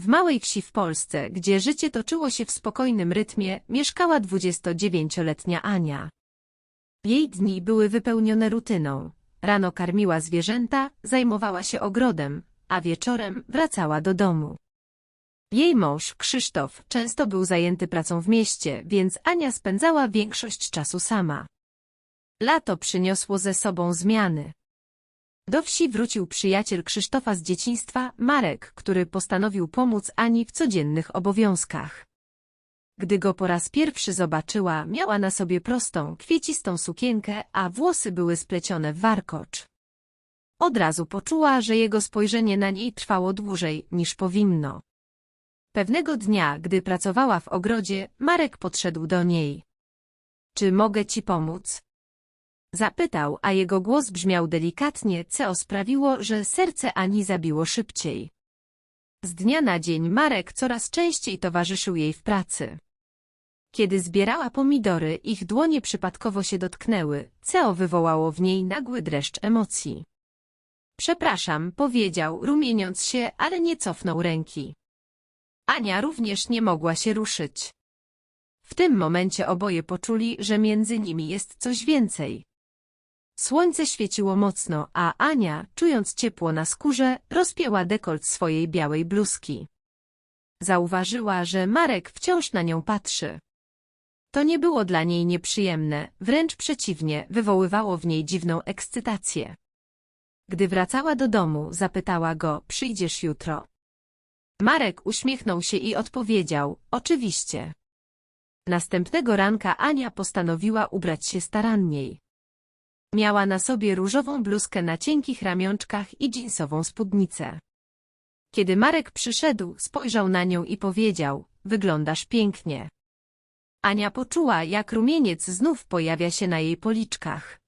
W małej wsi w Polsce, gdzie życie toczyło się w spokojnym rytmie, mieszkała 29-letnia Ania. Jej dni były wypełnione rutyną. Rano karmiła zwierzęta, zajmowała się ogrodem, a wieczorem wracała do domu. Jej mąż, Krzysztof, często był zajęty pracą w mieście, więc Ania spędzała większość czasu sama. Lato przyniosło ze sobą zmiany. Do wsi wrócił przyjaciel Krzysztofa z dzieciństwa, Marek, który postanowił pomóc Ani w codziennych obowiązkach. Gdy go po raz pierwszy zobaczyła, miała na sobie prostą, kwiecistą sukienkę, a włosy były splecione w warkocz. Od razu poczuła, że jego spojrzenie na niej trwało dłużej niż powinno. Pewnego dnia, gdy pracowała w ogrodzie, Marek podszedł do niej. Czy mogę ci pomóc? Zapytał, a jego głos brzmiał delikatnie, co sprawiło, że serce Ani zabiło szybciej. Z dnia na dzień Marek coraz częściej towarzyszył jej w pracy. Kiedy zbierała pomidory, ich dłonie przypadkowo się dotknęły, co wywołało w niej nagły dreszcz emocji. Przepraszam, powiedział, rumieniąc się, ale nie cofnął ręki. Ania również nie mogła się ruszyć. W tym momencie oboje poczuli, że między nimi jest coś więcej. Słońce świeciło mocno, a Ania, czując ciepło na skórze, rozpięła dekolt swojej białej bluzki. Zauważyła, że Marek wciąż na nią patrzy. To nie było dla niej nieprzyjemne, wręcz przeciwnie, wywoływało w niej dziwną ekscytację. Gdy wracała do domu, zapytała go, przyjdziesz jutro. Marek uśmiechnął się i odpowiedział, oczywiście. Następnego ranka Ania postanowiła ubrać się staranniej. Miała na sobie różową bluzkę na cienkich ramionczkach i dżinsową spódnicę. Kiedy Marek przyszedł, spojrzał na nią i powiedział, wyglądasz pięknie. Ania poczuła, jak rumieniec znów pojawia się na jej policzkach.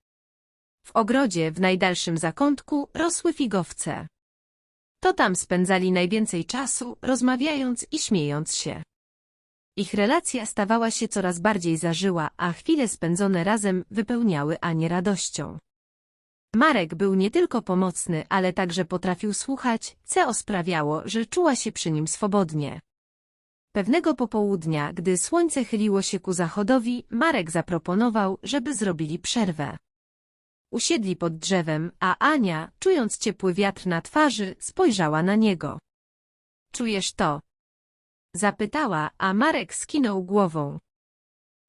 W ogrodzie w najdalszym zakątku rosły figowce. To tam spędzali najwięcej czasu, rozmawiając i śmiejąc się. Ich relacja stawała się coraz bardziej zażyła, a chwile spędzone razem wypełniały Anię radością. Marek był nie tylko pomocny, ale także potrafił słuchać, co sprawiało, że czuła się przy nim swobodnie. Pewnego popołudnia, gdy słońce chyliło się ku zachodowi, Marek zaproponował, żeby zrobili przerwę. Usiedli pod drzewem, a Ania, czując ciepły wiatr na twarzy, spojrzała na niego. Czujesz to? Zapytała, a Marek skinął głową.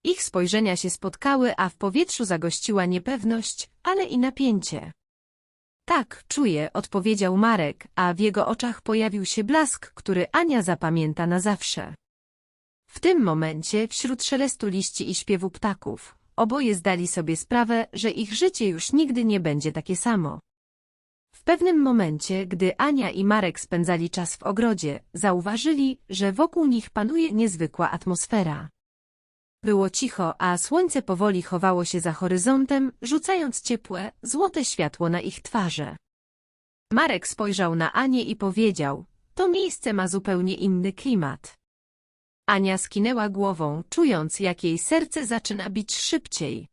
Ich spojrzenia się spotkały, a w powietrzu zagościła niepewność, ale i napięcie. Tak, czuję, odpowiedział Marek, a w jego oczach pojawił się blask, który Ania zapamięta na zawsze. W tym momencie, wśród szelestu liści i śpiewu ptaków, oboje zdali sobie sprawę, że ich życie już nigdy nie będzie takie samo. W pewnym momencie, gdy Ania i Marek spędzali czas w ogrodzie, zauważyli, że wokół nich panuje niezwykła atmosfera. Było cicho, a słońce powoli chowało się za horyzontem, rzucając ciepłe, złote światło na ich twarze. Marek spojrzał na Anię i powiedział, to miejsce ma zupełnie inny klimat. Ania skinęła głową, czując, jak jej serce zaczyna bić szybciej.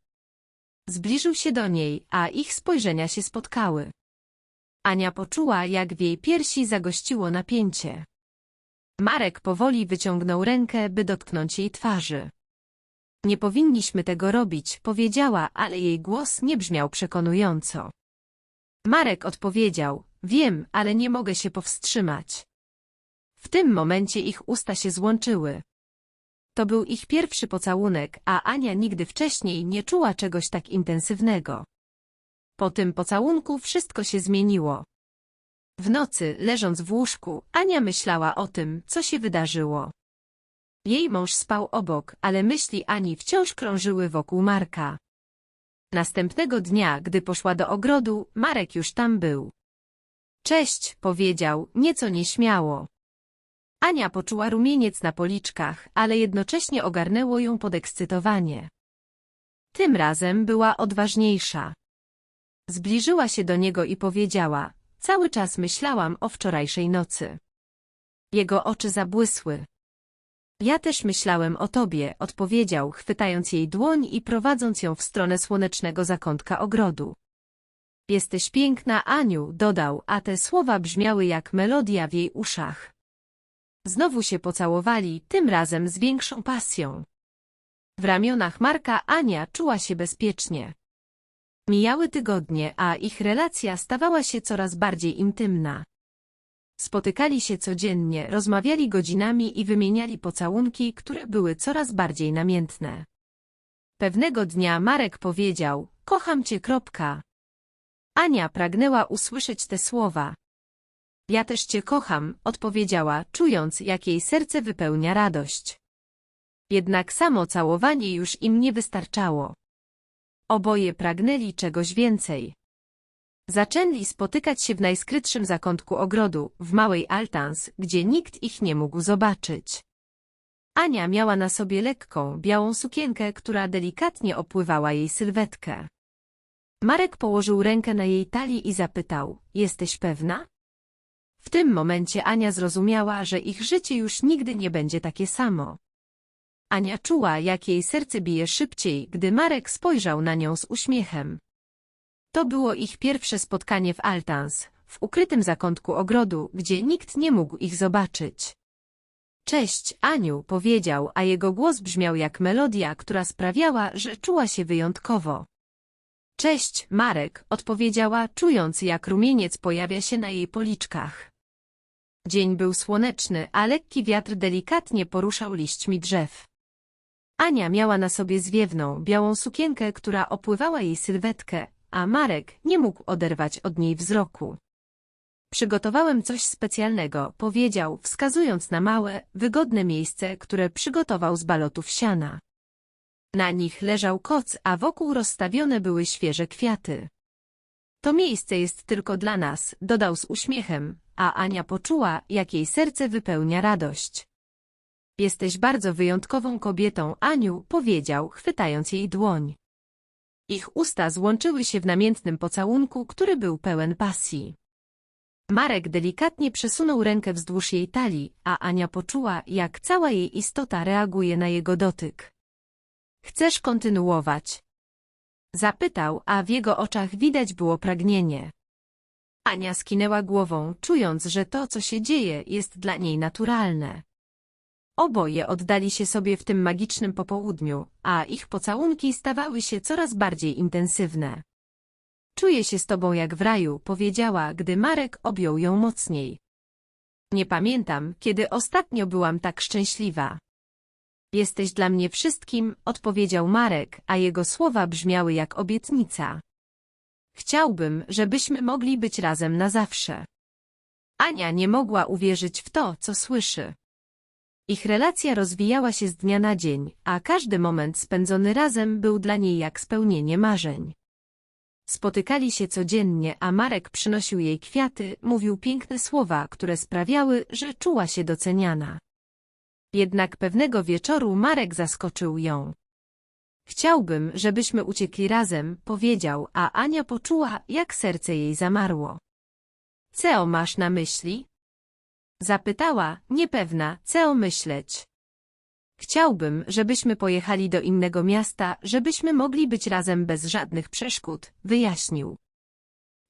Zbliżył się do niej, a ich spojrzenia się spotkały. Ania poczuła, jak w jej piersi zagościło napięcie. Marek powoli wyciągnął rękę, by dotknąć jej twarzy. Nie powinniśmy tego robić, powiedziała, ale jej głos nie brzmiał przekonująco. Marek odpowiedział, wiem, ale nie mogę się powstrzymać. W tym momencie ich usta się złączyły. To był ich pierwszy pocałunek, a Ania nigdy wcześniej nie czuła czegoś tak intensywnego. Po tym pocałunku wszystko się zmieniło. W nocy, leżąc w łóżku, Ania myślała o tym, co się wydarzyło. Jej mąż spał obok, ale myśli Ani wciąż krążyły wokół Marka. Następnego dnia, gdy poszła do ogrodu, Marek już tam był. Cześć, powiedział, nieco nieśmiało. Ania poczuła rumieniec na policzkach, ale jednocześnie ogarnęło ją podekscytowanie. Tym razem była odważniejsza. Zbliżyła się do niego i powiedziała, cały czas myślałam o wczorajszej nocy. Jego oczy zabłysły. Ja też myślałem o tobie, odpowiedział, chwytając jej dłoń i prowadząc ją w stronę słonecznego zakątka ogrodu. Jesteś piękna, Aniu, dodał, a te słowa brzmiały jak melodia w jej uszach. Znowu się pocałowali, tym razem z większą pasją. W ramionach Marka Ania czuła się bezpiecznie. Mijały tygodnie, a ich relacja stawała się coraz bardziej intymna. Spotykali się codziennie, rozmawiali godzinami i wymieniali pocałunki, które były coraz bardziej namiętne. Pewnego dnia Marek powiedział, kocham cię, kropka. Ania pragnęła usłyszeć te słowa. Ja też cię kocham, odpowiedziała, czując, jak jej serce wypełnia radość. Jednak samo całowanie już im nie wystarczało. Oboje pragnęli czegoś więcej. Zaczęli spotykać się w najskrytszym zakątku ogrodu, w małej altans, gdzie nikt ich nie mógł zobaczyć. Ania miała na sobie lekką, białą sukienkę, która delikatnie opływała jej sylwetkę. Marek położył rękę na jej talii i zapytał, jesteś pewna? W tym momencie Ania zrozumiała, że ich życie już nigdy nie będzie takie samo. Ania czuła, jak jej serce bije szybciej, gdy Marek spojrzał na nią z uśmiechem. To było ich pierwsze spotkanie w Altans, w ukrytym zakątku ogrodu, gdzie nikt nie mógł ich zobaczyć. Cześć, Aniu, powiedział, a jego głos brzmiał jak melodia, która sprawiała, że czuła się wyjątkowo. Cześć, Marek, odpowiedziała, czując jak rumieniec pojawia się na jej policzkach. Dzień był słoneczny, a lekki wiatr delikatnie poruszał liśćmi drzew. Ania miała na sobie zwiewną, białą sukienkę, która opływała jej sylwetkę, a Marek nie mógł oderwać od niej wzroku. Przygotowałem coś specjalnego, powiedział, wskazując na małe, wygodne miejsce, które przygotował z balotów siana. Na nich leżał koc, a wokół rozstawione były świeże kwiaty. To miejsce jest tylko dla nas, dodał z uśmiechem, a Ania poczuła, jak jej serce wypełnia radość. Jesteś bardzo wyjątkową kobietą, Aniu, powiedział, chwytając jej dłoń. Ich usta złączyły się w namiętnym pocałunku, który był pełen pasji. Marek delikatnie przesunął rękę wzdłuż jej talii, a Ania poczuła, jak cała jej istota reaguje na jego dotyk. Chcesz kontynuować? Zapytał, a w jego oczach widać było pragnienie. Ania skinęła głową, czując, że to, co się dzieje, jest dla niej naturalne. Oboje oddali się sobie w tym magicznym popołudniu, a ich pocałunki stawały się coraz bardziej intensywne. Czuję się z tobą jak w raju, powiedziała, gdy Marek objął ją mocniej. Nie pamiętam, kiedy ostatnio byłam tak szczęśliwa. Jesteś dla mnie wszystkim, odpowiedział Marek, a jego słowa brzmiały jak obietnica. Chciałbym, żebyśmy mogli być razem na zawsze. Ania nie mogła uwierzyć w to, co słyszy. Ich relacja rozwijała się z dnia na dzień, a każdy moment spędzony razem był dla niej jak spełnienie marzeń. Spotykali się codziennie, a Marek przynosił jej kwiaty, mówił piękne słowa, które sprawiały, że czuła się doceniana. Jednak pewnego wieczoru Marek zaskoczył ją. Chciałbym, żebyśmy uciekli razem, powiedział, a Ania poczuła, jak serce jej zamarło. Co masz na myśli? Zapytała, niepewna, co myśleć. Chciałbym, żebyśmy pojechali do innego miasta, żebyśmy mogli być razem bez żadnych przeszkód, wyjaśnił.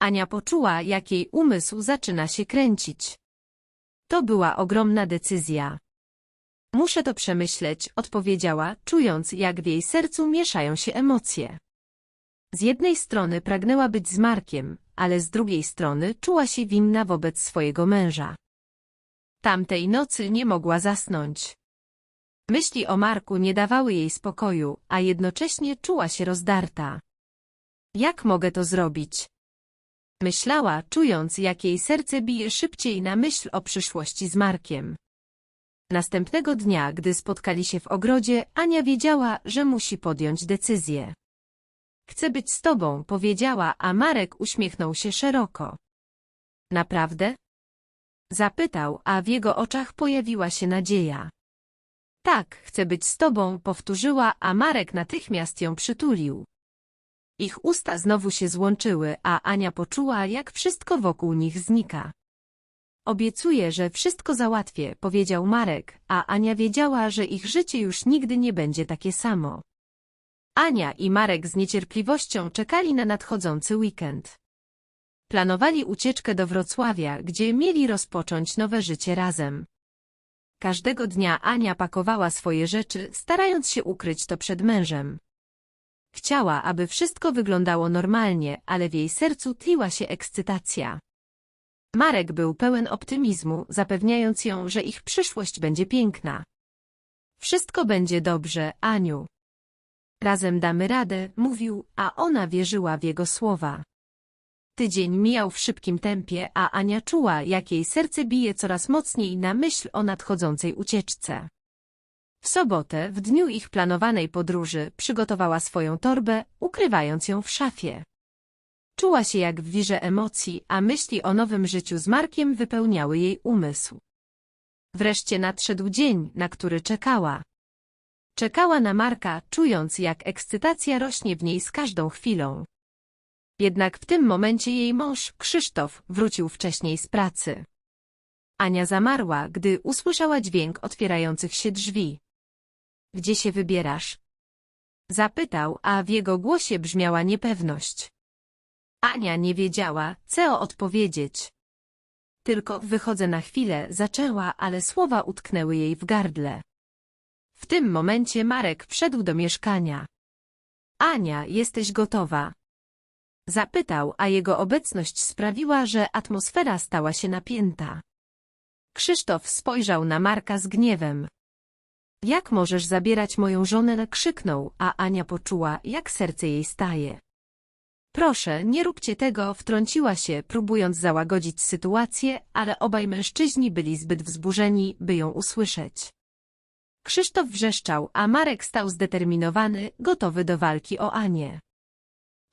Ania poczuła, jak jej umysł zaczyna się kręcić. To była ogromna decyzja. Muszę to przemyśleć, odpowiedziała, czując, jak w jej sercu mieszają się emocje. Z jednej strony pragnęła być z Markiem, ale z drugiej strony czuła się winna wobec swojego męża. Tamtej nocy nie mogła zasnąć. Myśli o Marku nie dawały jej spokoju, a jednocześnie czuła się rozdarta. Jak mogę to zrobić? Myślała, czując, jak jej serce bije szybciej na myśl o przyszłości z Markiem. Następnego dnia, gdy spotkali się w ogrodzie, Ania wiedziała, że musi podjąć decyzję. Chcę być z tobą, powiedziała, a Marek uśmiechnął się szeroko. Naprawdę? Zapytał, a w jego oczach pojawiła się nadzieja. Tak, chcę być z tobą, powtórzyła, a Marek natychmiast ją przytulił. Ich usta znowu się złączyły, a Ania poczuła, jak wszystko wokół nich znika. Obiecuję, że wszystko załatwię, powiedział Marek, a Ania wiedziała, że ich życie już nigdy nie będzie takie samo. Ania i Marek z niecierpliwością czekali na nadchodzący weekend. Planowali ucieczkę do Wrocławia, gdzie mieli rozpocząć nowe życie razem. Każdego dnia Ania pakowała swoje rzeczy, starając się ukryć to przed mężem. Chciała, aby wszystko wyglądało normalnie, ale w jej sercu tliła się ekscytacja. Marek był pełen optymizmu, zapewniając ją, że ich przyszłość będzie piękna. Wszystko będzie dobrze, Aniu. Razem damy radę, mówił, a ona wierzyła w jego słowa. Tydzień mijał w szybkim tempie, a Ania czuła, jak jej serce bije coraz mocniej na myśl o nadchodzącej ucieczce. W sobotę, w dniu ich planowanej podróży, przygotowała swoją torbę, ukrywając ją w szafie. Czuła się jak w wirze emocji, a myśli o nowym życiu z Markiem wypełniały jej umysł. Wreszcie nadszedł dzień, na który czekała. Czekała na Marka, czując jak ekscytacja rośnie w niej z każdą chwilą. Jednak w tym momencie jej mąż, Krzysztof, wrócił wcześniej z pracy. Ania zamarła, gdy usłyszała dźwięk otwierających się drzwi. Gdzie się wybierasz? Zapytał, a w jego głosie brzmiała niepewność. Ania nie wiedziała, co odpowiedzieć. Tylko wychodzę na chwilę, zaczęła, ale słowa utknęły jej w gardle. W tym momencie Marek wszedł do mieszkania. Ania, jesteś gotowa? Zapytał, a jego obecność sprawiła, że atmosfera stała się napięta. Krzysztof spojrzał na Marka z gniewem. Jak możesz zabierać moją żonę? krzyknął, a Ania poczuła, jak serce jej staje. Proszę, nie róbcie tego, wtrąciła się, próbując załagodzić sytuację, ale obaj mężczyźni byli zbyt wzburzeni, by ją usłyszeć. Krzysztof wrzeszczał, a Marek stał zdeterminowany, gotowy do walki o Anię.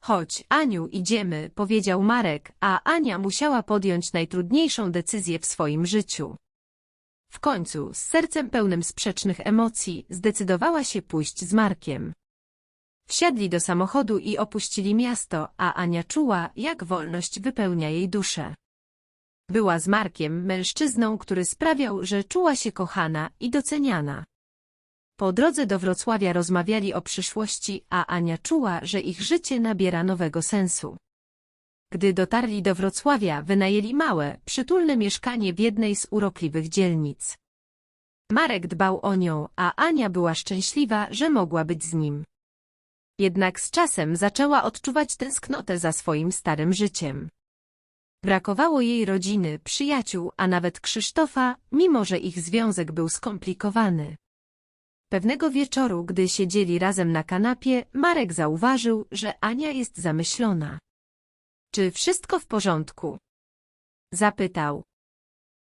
Chodź, Aniu, idziemy, powiedział Marek, a Ania musiała podjąć najtrudniejszą decyzję w swoim życiu. W końcu, z sercem pełnym sprzecznych emocji, zdecydowała się pójść z Markiem. Wsiadli do samochodu i opuścili miasto, a Ania czuła, jak wolność wypełnia jej duszę. Była z Markiem, mężczyzną, który sprawiał, że czuła się kochana i doceniana. Po drodze do Wrocławia rozmawiali o przyszłości, a Ania czuła, że ich życie nabiera nowego sensu. Gdy dotarli do Wrocławia, wynajęli małe, przytulne mieszkanie w jednej z urokliwych dzielnic. Marek dbał o nią, a Ania była szczęśliwa, że mogła być z nim. Jednak z czasem zaczęła odczuwać tęsknotę za swoim starym życiem. Brakowało jej rodziny, przyjaciół, a nawet Krzysztofa, mimo że ich związek był skomplikowany. Pewnego wieczoru, gdy siedzieli razem na kanapie, Marek zauważył, że Ania jest zamyślona. Czy wszystko w porządku? Zapytał.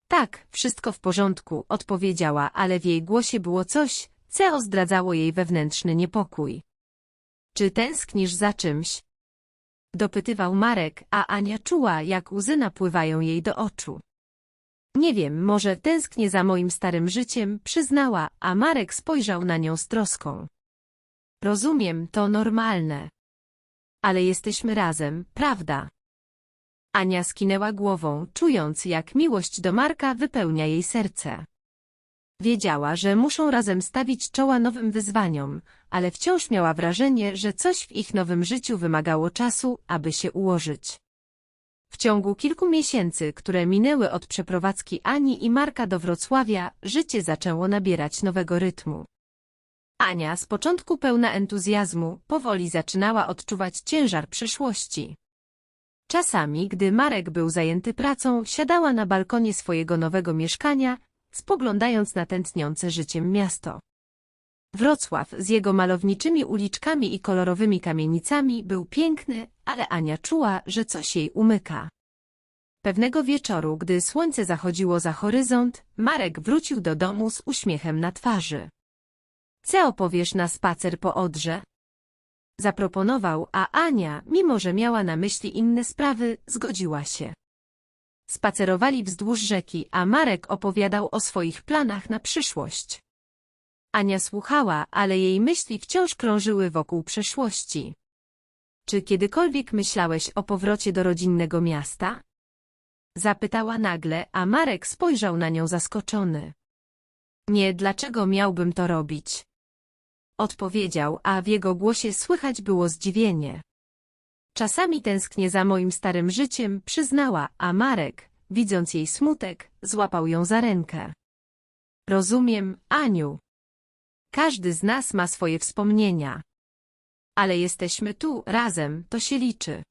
Tak, wszystko w porządku, odpowiedziała, ale w jej głosie było coś, co zdradzało jej wewnętrzny niepokój. Czy tęsknisz za czymś? Dopytywał Marek, a Ania czuła, jak łzy napływają jej do oczu. Nie wiem, może tęsknię za moim starym życiem, przyznała, a Marek spojrzał na nią z troską. Rozumiem, to normalne. Ale jesteśmy razem, prawda? Ania skinęła głową, czując, jak miłość do Marka wypełnia jej serce. Wiedziała, że muszą razem stawić czoła nowym wyzwaniom, ale wciąż miała wrażenie, że coś w ich nowym życiu wymagało czasu, aby się ułożyć. W ciągu kilku miesięcy, które minęły od przeprowadzki Ani i Marka do Wrocławia, życie zaczęło nabierać nowego rytmu. Ania, z początku pełna entuzjazmu, powoli zaczynała odczuwać ciężar przyszłości. Czasami, gdy Marek był zajęty pracą, siadała na balkonie swojego nowego mieszkania, spoglądając na tętniące życiem miasto. Wrocław z jego malowniczymi uliczkami i kolorowymi kamienicami był piękny, ale Ania czuła, że coś jej umyka. Pewnego wieczoru, gdy słońce zachodziło za horyzont, Marek wrócił do domu z uśmiechem na twarzy. Co opowiesz na spacer po Odrze? Zaproponował, a Ania, mimo że miała na myśli inne sprawy, zgodziła się. Spacerowali wzdłuż rzeki, a Marek opowiadał o swoich planach na przyszłość. Ania słuchała, ale jej myśli wciąż krążyły wokół przeszłości. Czy kiedykolwiek myślałeś o powrocie do rodzinnego miasta? Zapytała nagle, a Marek spojrzał na nią zaskoczony. Nie, dlaczego miałbym to robić? Odpowiedział, a w jego głosie słychać było zdziwienie. Czasami tęsknię za moim starym życiem, przyznała, a Marek, widząc jej smutek, złapał ją za rękę. Rozumiem, Aniu. Każdy z nas ma swoje wspomnienia. Ale jesteśmy tu, razem, to się liczy.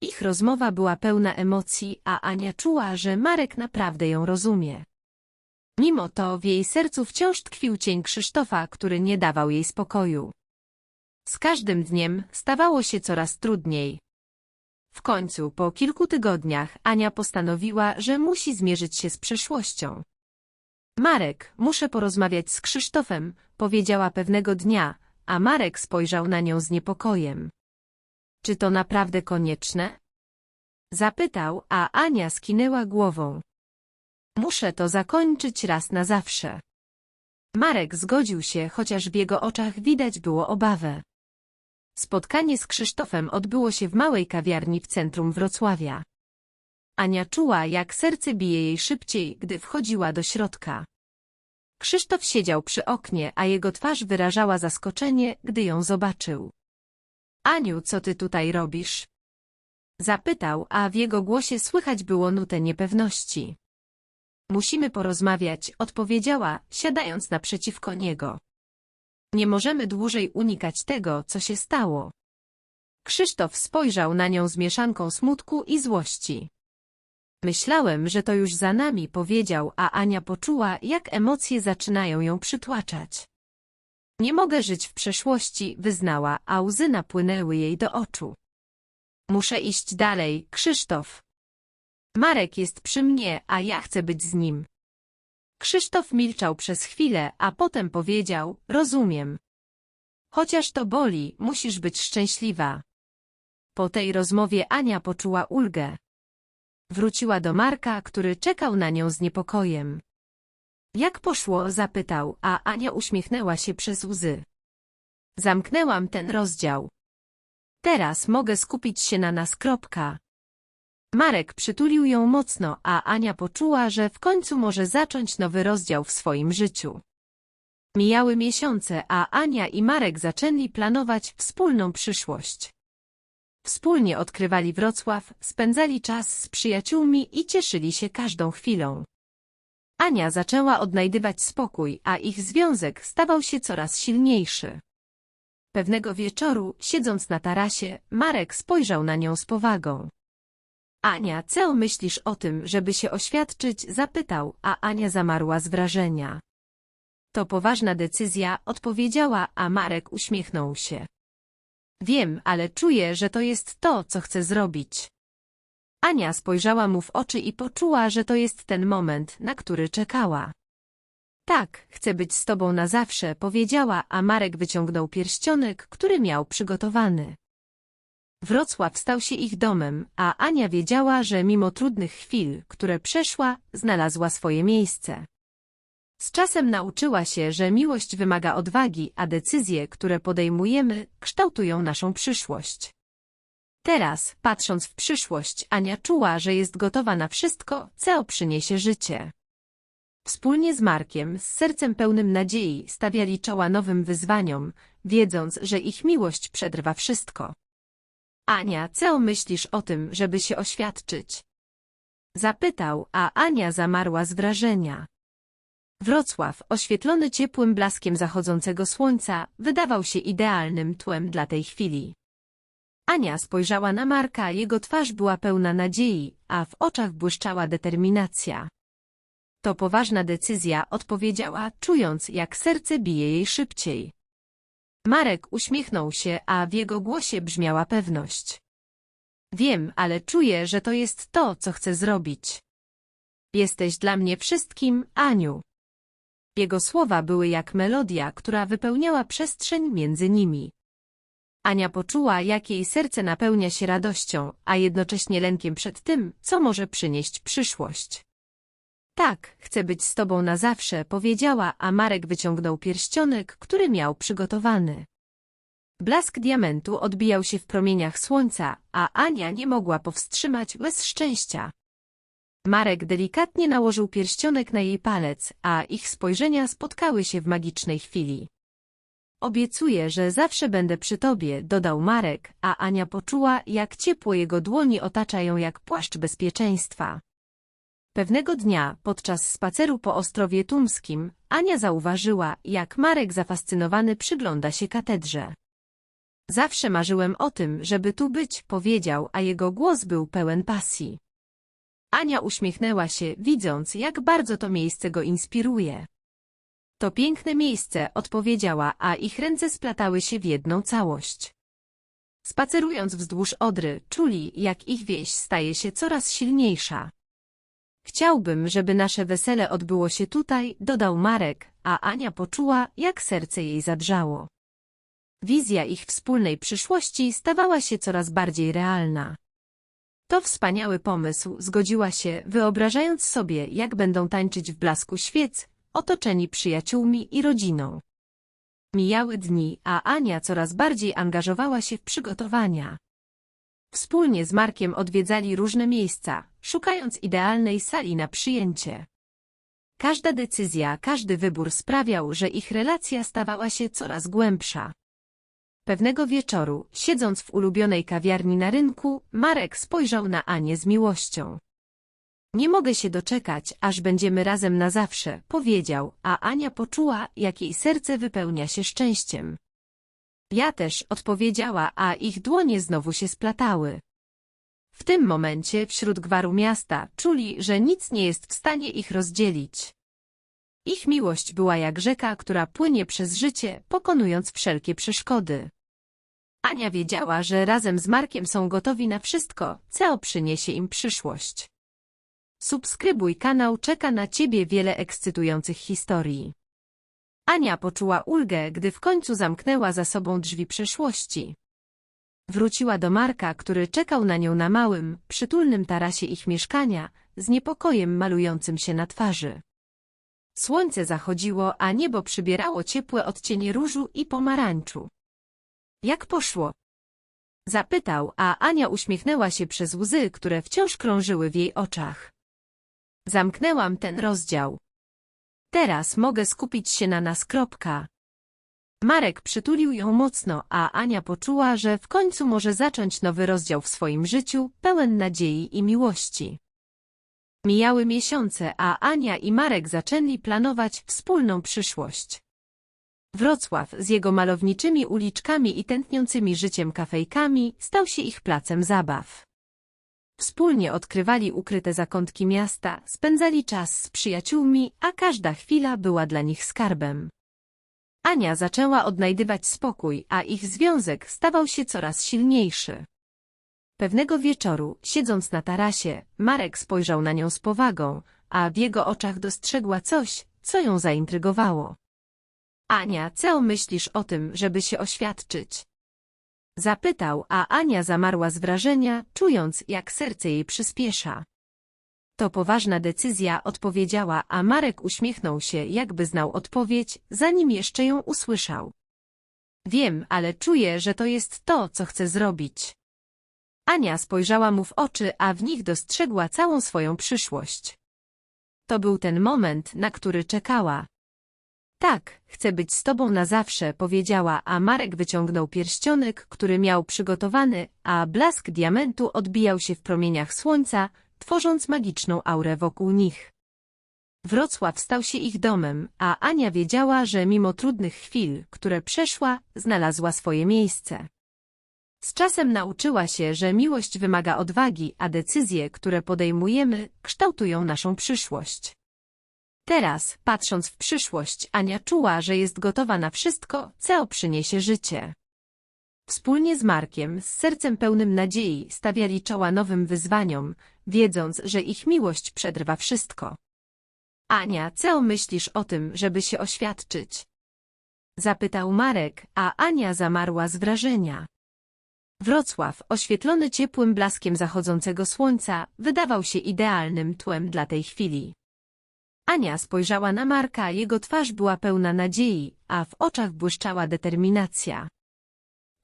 Ich rozmowa była pełna emocji, a Ania czuła, że Marek naprawdę ją rozumie. Mimo to w jej sercu wciąż tkwił cień Krzysztofa, który nie dawał jej spokoju. Z każdym dniem stawało się coraz trudniej. W końcu, po kilku tygodniach, Ania postanowiła, że musi zmierzyć się z przeszłością. Marek, muszę porozmawiać z Krzysztofem, powiedziała pewnego dnia, a Marek spojrzał na nią z niepokojem. Czy to naprawdę konieczne? Zapytał, a Ania skinęła głową. Muszę to zakończyć raz na zawsze. Marek zgodził się, chociaż w jego oczach widać było obawę. Spotkanie z Krzysztofem odbyło się w małej kawiarni w centrum Wrocławia. Ania czuła, jak serce bije jej szybciej, gdy wchodziła do środka. Krzysztof siedział przy oknie, a jego twarz wyrażała zaskoczenie, gdy ją zobaczył. Aniu, co ty tutaj robisz? Zapytał, a w jego głosie słychać było nutę niepewności. Musimy porozmawiać, odpowiedziała, siadając naprzeciwko niego. Nie możemy dłużej unikać tego, co się stało. Krzysztof spojrzał na nią z mieszanką smutku i złości. Myślałem, że to już za nami, powiedział, a Ania poczuła, jak emocje zaczynają ją przytłaczać. Nie mogę żyć w przeszłości, wyznała, a łzy napłynęły jej do oczu. Muszę iść dalej, Krzysztof. Marek jest przy mnie, a ja chcę być z nim. Krzysztof milczał przez chwilę, a potem powiedział, rozumiem. Chociaż to boli, musisz być szczęśliwa. Po tej rozmowie Ania poczuła ulgę. Wróciła do Marka, który czekał na nią z niepokojem. Jak poszło, zapytał, a Ania uśmiechnęła się przez łzy. Zamknęłam ten rozdział. Teraz mogę skupić się na nas. Kropka. Marek przytulił ją mocno, a Ania poczuła, że w końcu może zacząć nowy rozdział w swoim życiu. Mijały miesiące, a Ania i Marek zaczęli planować wspólną przyszłość. Wspólnie odkrywali Wrocław, spędzali czas z przyjaciółmi i cieszyli się każdą chwilą. Ania zaczęła odnajdywać spokój, a ich związek stawał się coraz silniejszy. Pewnego wieczoru, siedząc na tarasie, Marek spojrzał na nią z powagą. Ania, co myślisz o tym, żeby się oświadczyć? Zapytał, a Ania zamarła z wrażenia. To poważna decyzja, odpowiedziała, a Marek uśmiechnął się. Wiem, ale czuję, że to jest to, co chcę zrobić. Ania spojrzała mu w oczy i poczuła, że to jest ten moment, na który czekała. Tak, chcę być z tobą na zawsze, powiedziała, a Marek wyciągnął pierścionek, który miał przygotowany. Wrocław stał się ich domem, a Ania wiedziała, że mimo trudnych chwil, które przeszła, znalazła swoje miejsce. Z czasem nauczyła się, że miłość wymaga odwagi, a decyzje, które podejmujemy, kształtują naszą przyszłość. Teraz, patrząc w przyszłość, Ania czuła, że jest gotowa na wszystko, co przyniesie życie. Wspólnie z Markiem, z sercem pełnym nadziei, stawiali czoła nowym wyzwaniom, wiedząc, że ich miłość przetrwa wszystko. Ania, co myślisz o tym, żeby się oświadczyć? Zapytał, a Ania zamarła z wrażenia. Wrocław, oświetlony ciepłym blaskiem zachodzącego słońca, wydawał się idealnym tłem dla tej chwili. Ania spojrzała na Marka, jego twarz była pełna nadziei, a w oczach błyszczała determinacja. To poważna decyzja, odpowiedziała, czując, jak serce bije jej szybciej. Marek uśmiechnął się, a w jego głosie brzmiała pewność. Wiem, ale czuję, że to jest to, co chcę zrobić. Jesteś dla mnie wszystkim, Aniu. Jego słowa były jak melodia, która wypełniała przestrzeń między nimi. Ania poczuła, jak jej serce napełnia się radością, a jednocześnie lękiem przed tym, co może przynieść przyszłość. Tak, chcę być z tobą na zawsze, powiedziała, a Marek wyciągnął pierścionek, który miał przygotowany. Blask diamentu odbijał się w promieniach słońca, a Ania nie mogła powstrzymać łez szczęścia. Marek delikatnie nałożył pierścionek na jej palec, a ich spojrzenia spotkały się w magicznej chwili. Obiecuję, że zawsze będę przy tobie, dodał Marek, a Ania poczuła, jak ciepło jego dłoni otacza ją jak płaszcz bezpieczeństwa. Pewnego dnia, podczas spaceru po Ostrowie Tumskim, Ania zauważyła, jak Marek zafascynowany przygląda się katedrze. Zawsze marzyłem o tym, żeby tu być, powiedział, a jego głos był pełen pasji. Ania uśmiechnęła się, widząc, jak bardzo to miejsce go inspiruje. To piękne miejsce, odpowiedziała, a ich ręce splatały się w jedną całość. Spacerując wzdłuż Odry, czuli, jak ich wieś staje się coraz silniejsza. Chciałbym, żeby nasze wesele odbyło się tutaj, dodał Marek, a Ania poczuła, jak serce jej zadrżało. Wizja ich wspólnej przyszłości stawała się coraz bardziej realna. To wspaniały pomysł, zgodziła się, wyobrażając sobie, jak będą tańczyć w blasku świec, otoczeni przyjaciółmi i rodziną. Mijały dni, a Ania coraz bardziej angażowała się w przygotowania. Wspólnie z Markiem odwiedzali różne miejsca, szukając idealnej sali na przyjęcie. Każda decyzja, każdy wybór sprawiał, że ich relacja stawała się coraz głębsza. Pewnego wieczoru, siedząc w ulubionej kawiarni na rynku, Marek spojrzał na Anię z miłością. Nie mogę się doczekać, aż będziemy razem na zawsze, powiedział, a Ania poczuła, jak jej serce wypełnia się szczęściem. Ja też, odpowiedziała, a ich dłonie znowu się splatały. W tym momencie, wśród gwaru miasta, czuli, że nic nie jest w stanie ich rozdzielić. Ich miłość była jak rzeka, która płynie przez życie, pokonując wszelkie przeszkody. Ania wiedziała, że razem z Markiem są gotowi na wszystko, co przyniesie im przyszłość. Subskrybuj kanał, czeka na Ciebie wiele ekscytujących historii. Ania poczuła ulgę, gdy w końcu zamknęła za sobą drzwi przeszłości. Wróciła do Marka, który czekał na nią na małym, przytulnym tarasie ich mieszkania, z niepokojem malującym się na twarzy. Słońce zachodziło, a niebo przybierało ciepłe odcienie różu i pomarańczu. Jak poszło? Zapytał, a Ania uśmiechnęła się przez łzy, które wciąż krążyły w jej oczach. Zamknęłam ten rozdział. Teraz mogę skupić się na nas. Kropka. Marek przytulił ją mocno, a Ania poczuła, że w końcu może zacząć nowy rozdział w swoim życiu, pełen nadziei i miłości. Mijały miesiące, a Ania i Marek zaczęli planować wspólną przyszłość. Wrocław z jego malowniczymi uliczkami i tętniącymi życiem kafejkami stał się ich placem zabaw. Wspólnie odkrywali ukryte zakątki miasta, spędzali czas z przyjaciółmi, a każda chwila była dla nich skarbem. Ania zaczęła odnajdywać spokój, a ich związek stawał się coraz silniejszy. Pewnego wieczoru, siedząc na tarasie, Marek spojrzał na nią z powagą, a w jego oczach dostrzegła coś, co ją zaintrygowało. Ania, co myślisz o tym, żeby się oświadczyć? Zapytał, a Ania zamarła z wrażenia, czując, jak serce jej przyspiesza. To poważna decyzja, odpowiedziała, a Marek uśmiechnął się, jakby znał odpowiedź, zanim jeszcze ją usłyszał. Wiem, ale czuję, że to jest to, co chcę zrobić. Ania spojrzała mu w oczy, a w nich dostrzegła całą swoją przyszłość. To był ten moment, na który czekała. Tak, chcę być z tobą na zawsze, powiedziała, a Marek wyciągnął pierścionek, który miał przygotowany, a blask diamentu odbijał się w promieniach słońca, tworząc magiczną aurę wokół nich. Wrocław stał się ich domem, a Ania wiedziała, że mimo trudnych chwil, które przeszła, znalazła swoje miejsce. Z czasem nauczyła się, że miłość wymaga odwagi, a decyzje, które podejmujemy, kształtują naszą przyszłość. Teraz, patrząc w przyszłość, Ania czuła, że jest gotowa na wszystko, co przyniesie życie. Wspólnie z Markiem, z sercem pełnym nadziei, stawiali czoła nowym wyzwaniom, wiedząc, że ich miłość przedrwa wszystko. Ania, co myślisz o tym, żeby się oświadczyć? Zapytał Marek, a Ania zamarła z wrażenia. Wrocław, oświetlony ciepłym blaskiem zachodzącego słońca, wydawał się idealnym tłem dla tej chwili. Ania spojrzała na Marka, jego twarz była pełna nadziei, a w oczach błyszczała determinacja.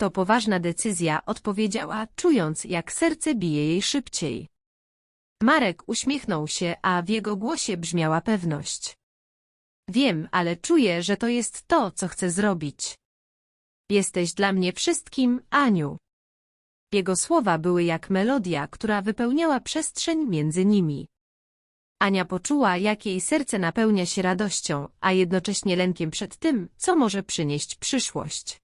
To poważna decyzja, odpowiedziała, czując, jak serce bije jej szybciej. Marek uśmiechnął się, a w jego głosie brzmiała pewność. Wiem, ale czuję, że to jest to, co chcę zrobić. Jesteś dla mnie wszystkim, Aniu. Jego słowa były jak melodia, która wypełniała przestrzeń między nimi. Ania poczuła, jak jej serce napełnia się radością, a jednocześnie lękiem przed tym, co może przynieść przyszłość.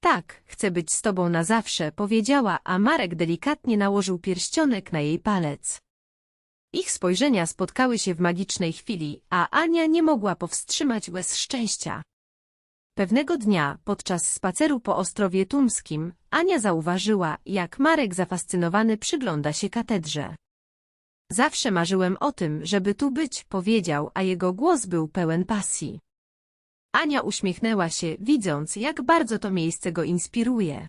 Tak, chcę być z tobą na zawsze, powiedziała, a Marek delikatnie nałożył pierścionek na jej palec. Ich spojrzenia spotkały się w magicznej chwili, a Ania nie mogła powstrzymać łez szczęścia. Pewnego dnia, podczas spaceru po Ostrowie Tumskim, Ania zauważyła, jak Marek zafascynowany przygląda się katedrze. Zawsze marzyłem o tym, żeby tu być, powiedział, a jego głos był pełen pasji. Ania uśmiechnęła się, widząc, jak bardzo to miejsce go inspiruje.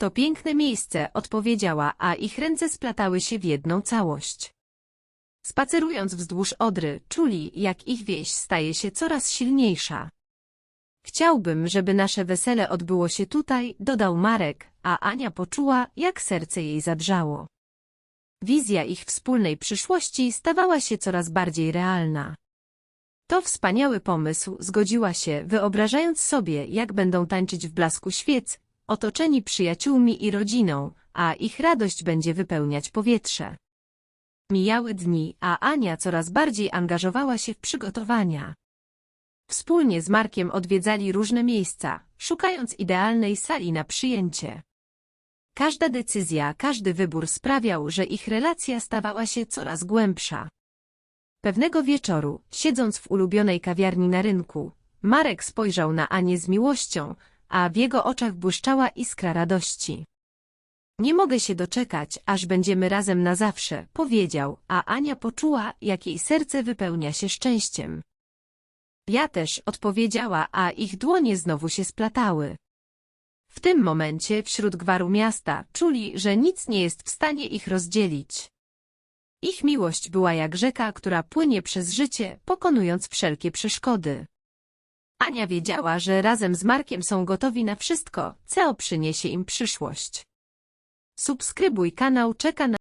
To piękne miejsce, odpowiedziała, a ich ręce splatały się w jedną całość. Spacerując wzdłuż Odry, czuli, jak ich wieś staje się coraz silniejsza. Chciałbym, żeby nasze wesele odbyło się tutaj, dodał Marek, a Ania poczuła, jak serce jej zadrżało. Wizja ich wspólnej przyszłości stawała się coraz bardziej realna. To wspaniały pomysł, zgodziła się, wyobrażając sobie, jak będą tańczyć w blasku świec, otoczeni przyjaciółmi i rodziną, a ich radość będzie wypełniać powietrze. Mijały dni, a Ania coraz bardziej angażowała się w przygotowania. Wspólnie z Markiem odwiedzali różne miejsca, szukając idealnej sali na przyjęcie. Każda decyzja, każdy wybór sprawiał, że ich relacja stawała się coraz głębsza. Pewnego wieczoru, siedząc w ulubionej kawiarni na rynku, Marek spojrzał na Anię z miłością, a w jego oczach błyszczała iskra radości. Nie mogę się doczekać, aż będziemy razem na zawsze, powiedział, a Ania poczuła, jak jej serce wypełnia się szczęściem. Ja też, odpowiedziała, a ich dłonie znowu się splatały. W tym momencie, wśród gwaru miasta, czuli, że nic nie jest w stanie ich rozdzielić. Ich miłość była jak rzeka, która płynie przez życie, pokonując wszelkie przeszkody. Ania wiedziała, że razem z Markiem są gotowi na wszystko, co przyniesie im przyszłość. Subskrybuj kanał, czeka na